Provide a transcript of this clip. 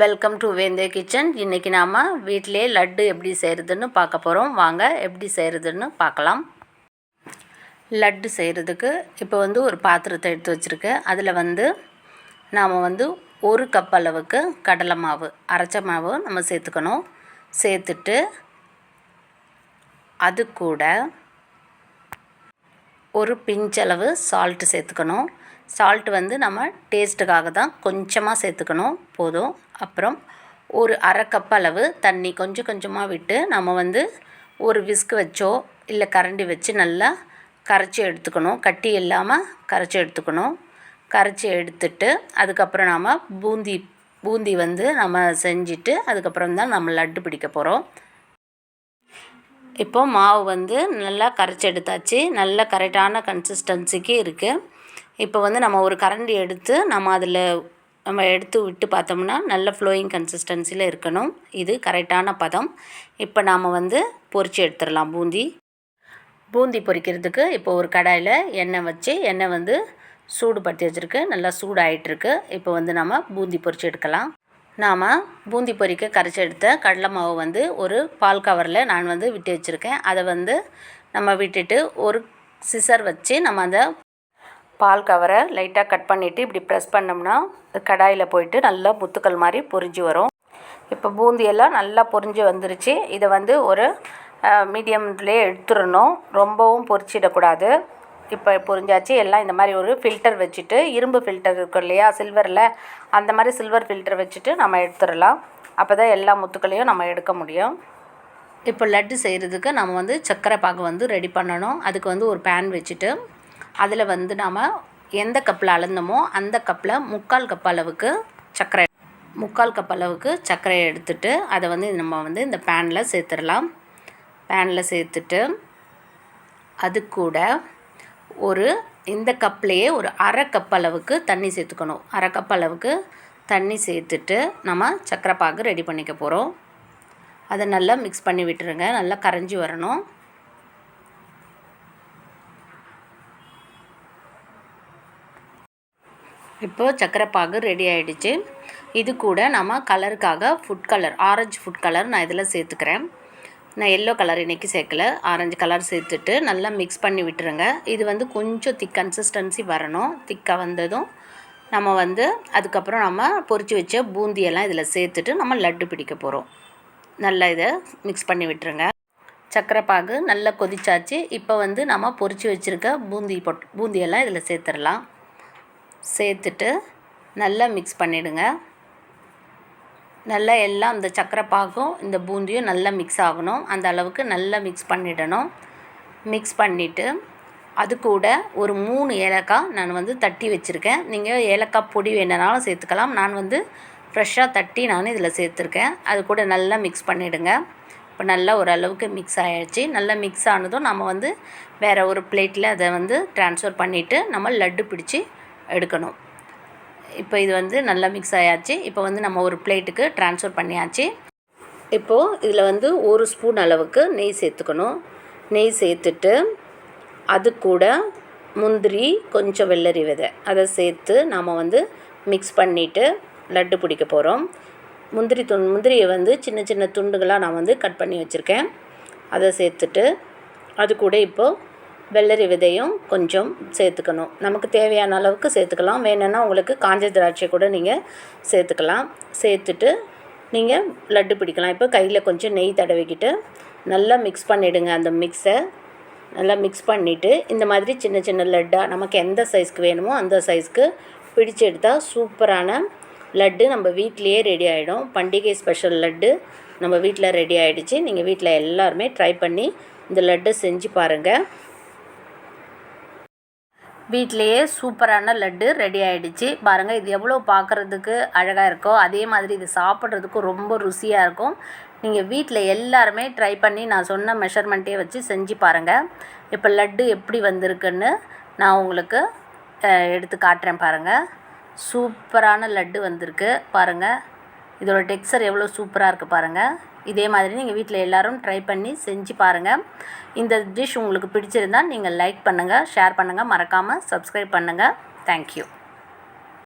Welcome to வேந்தே kitchen இன்றைக்கி நாம் வீட்டிலே லட்டு எப்படி செய்கிறதுன்னு பார்க்க போகிறோம் வாங்க எப்படி செய்கிறதுன்னு பார்க்கலாம். லட்டு செய்கிறதுக்கு இப்போ வந்து ஒரு பாத்திரத்தை எடுத்து வச்சுருக்கேன் அதில் வந்து நாம் வந்து ஒரு கப் அளவுக்கு கடலை மாவு அரைச்ச மாவு நம்ம சேர்த்துக்கணும். சேர்த்துட்டு அது கூட ஒரு பிஞ்சளவு சால்ட்டு சேர்த்துக்கணும். சால்ட் வந்து நம்ம டேஸ்ட்டுக்காக தான் கொஞ்சமாக சேர்த்துக்கணும். போதும். அப்புறம் ஒரு அரை கப் அளவு தண்ணி கொஞ்சம் கொஞ்சமாக விட்டு நம்ம வந்து ஒரு விஸ்க் வச்சோ இல்லை கரண்டி வச்சு நல்லா கரைச்சி எடுத்துக்கணும். கட்டி இல்லாமல் கரைச்சி எடுத்துக்கணும். கரைச்சி எடுத்துட்டு அதுக்கப்புறம் நாம் பூந்தி பூந்தி வந்து நம்ம செஞ்சுட்டு அதுக்கப்புறம் தான் நம்ம லட்டு பிடிக்க போகிறோம் இப்போது மாவு வந்து நல்லா கரைச்சி எடுத்தாச்சு. நல்ல கரெக்டான கன்சிஸ்டன்சிக்கு இருக்குது இப்போ வந்து நம்ம ஒரு கரண்டி எடுத்து நம்ம அதில் நம்ம எடுத்து விட்டு பார்த்தோம்னா நல்ல ஃப்ளோயிங் கன்சிஸ்டன்சியில் இருக்கணும். இது கரெக்டான பதம். இப்போ நாம் வந்து பொரித்து எடுத்துடலாம். பூந்தி. பூந்தி பொரிக்கிறதுக்கு இப்போ ஒரு கடாயில் எண்ணெய் வச்சு எண்ணெய் வந்து சூடுபடுத்தி வச்சுருக்கு. நல்லா சூடாகிட்டுருக்கு இப்போ வந்து நம்ம பூந்தி பொரித்து எடுக்கலாம். நாம் பூந்தி பொறிக்க கரைச்சி எடுத்த கடலை மாவு வந்து ஒரு பால் கவரில் நான் வந்து விட்டு வச்சுருக்கேன். அதை வந்து நம்ம விட்டுட்டு ஒரு சிசர் வச்சு நம்ம அந்த பால் கவரை லைட்டாக கட் பண்ணிவிட்டு இப்படி ப்ரெஸ் பண்ணோம்னா கடாயில் போயிட்டு நல்லா முத்துக்கள் மாதிரி பொரிஞ்சு வரும். இப்போ பூந்தியெல்லாம் நல்லா பொரிஞ்சு வந்துருச்சு. இதை வந்து ஒரு மீடியம்லேயே எடுத்துடணும். ரொம்பவும் பொரிச்சிடக்கூடாது. இப்போ பொரிஞ்சாச்சு. எல்லாம் இந்த மாதிரி ஒரு ஃபில்டர் வச்சுட்டு இரும்பு ஃபில்டர் இருக்கும் இல்லையா சில்வரில் அந்த மாதிரி சில்வர் ஃபில்டர் வச்சுட்டு நம்ம எடுத்துடலாம். அப்போ தான் எல்லா முத்துக்களையும் நம்ம எடுக்க முடியும். இப்போ லட்டு செய்கிறதுக்கு நம்ம வந்து சர்க்கரை பாகு வந்து ரெடி பண்ணணும். அதுக்கு வந்து ஒரு பேன் வச்சுட்டு அதில் வந்து நாம் எந்த கப்பில் அளந்தோமோ அந்த கப்பில் முக்கால் கப் அளவுக்கு சர்க்கரை முக்கால் கப் அளவுக்கு சர்க்கரையை எடுத்துட்டு அதை வந்து நம்ம வந்து இந்த பேனில் சேர்த்துடலாம். பேனில் சேர்த்துட்டு அது கூட ஒரு இந்த கப்லேயே ஒரு அரை கப் அளவுக்கு தண்ணி சேர்த்துக்கணும். அரை கப் அளவுக்கு தண்ணி சேர்த்துட்டு நம்ம சர்க்கரை பாகு ரெடி பண்ணிக்க போகிறோம் அதை நல்லா மிக்ஸ் பண்ணி விட்டுருங்க. நல்லா கரைஞ்சி வரணும். இப்போது சக்கரை பாகு ரெடி ஆகிடுச்சு இது கூட நம்ம கலருக்காக food colour orange food colour நான் இதில் சேர்த்துக்கிறேன். நான் எல்லோ கலர் இன்றைக்கி சேர்க்கல. ஆரஞ்சு கலர் சேர்த்துட்டு நல்லா மிக்ஸ் பண்ணி விட்டுருங்க. இது வந்து கொஞ்சம் திக் கன்சிஸ்டன்சி வரணும். திக்காக வந்ததும் நம்ம வந்து அதுக்கப்புறம் நம்ம பொறிச்சு வச்ச பூந்தியெல்லாம் இதில் சேர்த்துட்டு நம்ம லட்டு பிடிக்க போகிறோம் நல்லா இதை மிக்ஸ் பண்ணி விட்டுருங்க. சக்கரை பாகு நல்லா கொதிச்சாச்சு. இப்போ வந்து நம்ம பொறிச்சு வச்சுருக்க பூந்தி பொட் பூந்தியெல்லாம் இதில் சேர்த்துடலாம். சேர்த்துட்டு நல்லா மிக்ஸ் பண்ணிவிடுங்க நல்லா எல்லாம் இந்த சக்கரை பாகும் இந்த பூந்தியும் நல்லா மிக்ஸ் ஆகணும். அந்த அளவுக்கு நல்லா மிக்ஸ் பண்ணிடணும். மிக்ஸ் பண்ணிவிட்டு அது கூட ஒரு மூணு ஏலக்காய் நான் வந்து தட்டி வச்சுருக்கேன். நீங்கள் ஏலக்காய் பொடி வேணுனாலும் சேர்த்துக்கலாம். நான் வந்து ஃப்ரெஷ்ஷாக தட்டி நான் இதில் சேர்த்துருக்கேன். அது கூட நல்லா மிக்ஸ் பண்ணிவிடுங்க இப்போ நல்லா ஓரளவுக்கு மிக்ஸ் ஆகிடுச்சு நல்லா மிக்ஸ் ஆனதும் நம்ம வந்து வேறு ஒரு பிளேட்டில் அதை வந்து ட்ரான்ஸ்ஃபர் பண்ணிவிட்டு நம்ம லட்டு பிடிச்சி எடுக்கணும். இப்போ இது வந்து நல்லா மிக்ஸ் ஆயாச்சு. இப்போ வந்து நம்ம ஒரு பிளேட்டுக்கு ட்ரான்ஸ்ஃபர் பண்ணியாச்சு. இப்போது இதில் வந்து ஒரு ஸ்பூன் அளவுக்கு நெய் சேர்த்துக்கணும். நெய் சேர்த்துட்டு அது கூட முந்திரி கொஞ்சம் வெள்ளரி விதை. அதை சேர்த்து நாம் வந்து மிக்ஸ் பண்ணிவிட்டு லட்டு பிடிக்க போகிறோம் முந்திரி துண் முந்திரியை வந்து சின்ன சின்ன துண்டுகளாக நான் வந்து கட் பண்ணி வச்சுருக்கேன். அதை சேர்த்துட்டு அது கூட இப்போது வெள்ளரி விதையும் கொஞ்சம் சேர்த்துக்கணும். நமக்கு தேவையான அளவுக்கு சேர்த்துக்கலாம். வேணும்னா உங்களுக்கு காஞ்ச திராட்சை கூட நீங்கள் சேர்த்துக்கலாம். சேர்த்துட்டு நீங்கள் லட்டு பிடிக்கலாம். இப்போ கையில் கொஞ்சம் நெய் தடவிக்கிட்டு நல்லா மிக்ஸ் பண்ணிவிடுங்க அந்த மிக்ஸை நல்லா மிக்ஸ் பண்ணிவிட்டு இந்த மாதிரி சின்ன சின்ன லட்டாக நமக்கு எந்த சைஸ்க்கு வேணுமோ அந்த சைஸ்க்கு பிடிச்சு எடுத்தால் சூப்பரான லட்டு நம்ம வீட்லேயே ரெடி ஆகிடும் பண்டிகை ஸ்பெஷல் லட்டு நம்ம வீட்டில் ரெடி ஆகிடுச்சு நீங்கள் வீட்டில் எல்லாருமே ட்ரை பண்ணி இந்த லட்டு செஞ்சு பாருங்கள் வீட்டிலையே சூப்பரான லட்டு ரெடி ஆகிடுச்சு பாருங்கள் இது எவ்வளோ பார்க்குறதுக்கு அழகாக இருக்கோ அதே மாதிரி இது சாப்பிட்றதுக்கும் ரொம்ப ருசியாக இருக்கும். நீங்கள் வீட்டில் எல்லாருமே ட்ரை பண்ணி நான் சொன்ன மெஷர்மெண்ட்டே வச்சு செஞ்சு பாருங்கள் இப்போ லட்டு எப்படி வந்திருக்குன்னு நான் உங்களுக்கு எடுத்து காட்டுறேன் பாருங்கள் சூப்பரான லட்டு வந்திருக்கு. பாருங்கள் இதோட டெக்ஸ்சர் எவ்வளோ சூப்பராக இருக்குது பாருங்கள் இதே மாதிரி நீங்கள் வீட்டில் எல்லோரும் ட்ரை பண்ணி செஞ்சு பாருங்கள் இந்த டிஷ் உங்களுக்கு பிடிச்சிருந்தால் நீங்கள் லைக் பண்ணுங்கள் ஷேர் பண்ணுங்கள் மறக்காமல் சப்ஸ்கிரைப் பண்ணுங்கள் தேங்க்யூ